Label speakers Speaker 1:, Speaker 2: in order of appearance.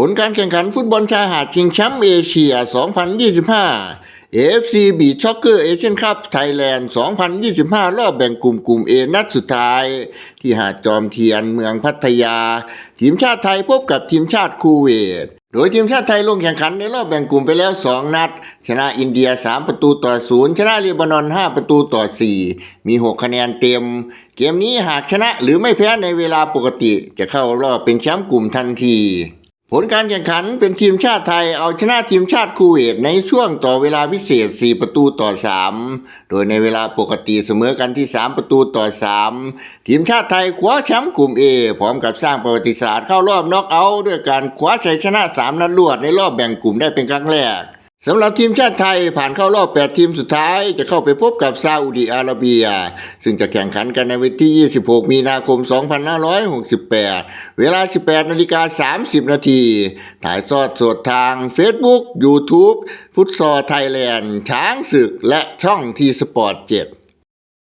Speaker 1: ผลการแข่งขันฟุตบอลชายหาดชิงแชมป์เอเชีย 2025 AFC b e a c h Soccer Asian Cup Thailand 2025 รอบแบ่งกลุ่มกลุ่ม A นัดสุดท้าย ที่หาดจอมเทียนเมืองพัทยา ทีมชาติไทยพบกับทีมชาติคูเวต โดยทีมชาติไทยลงแข่งขันในรอบแบ่งกลุ่มไปแล้ว 2 นัด ชนะอินเดีย 3 ประตูต่อ 0 ชนะเลบานอน 5 ประตูต่อ 4 มี 6 คะแนนเต็ม เกมนี้หากชนะหรือไม่แพ้ในเวลาปกติ จะเข้ารอบเป็นแชมป์กลุ่มทันที ผลการแข่งขันเป็นทีมชาติไทยเอาชนะทีมชาติคูเวตในช่วงต่อเวลาพิเศษ 4 ประตูต่อ 3 โดยในเวลาปกติเสมอกันที่ 3 ประตูต่อ 3 ทีมชาติไทยคว้าแชมป์กลุ่ม A พร้อมกับสร้างประวัติศาสตร์เข้ารอบน็อกเอาท์ด้วยการคว้าชัยชนะ 3 นัดรวดในรอบแบ่งกลุ่มได้เป็นครั้งแรก สำหรับทีมชาติไทยผ่านเข้ารอบ 8 ทีมสุดท้าย จะเข้าไปพบกับซาอุดีอาระเบีย ซึ่งจะแข่งขันกันในวันที่ 26 มีนาคม 2568 เวลา 18 นาฬิกา 30 นาที ถ่ายทอดสดทาง Facebook YouTube ฟุตซอลไทยแลนด์ ช้างศึก และช่องทีสปอร์ต 7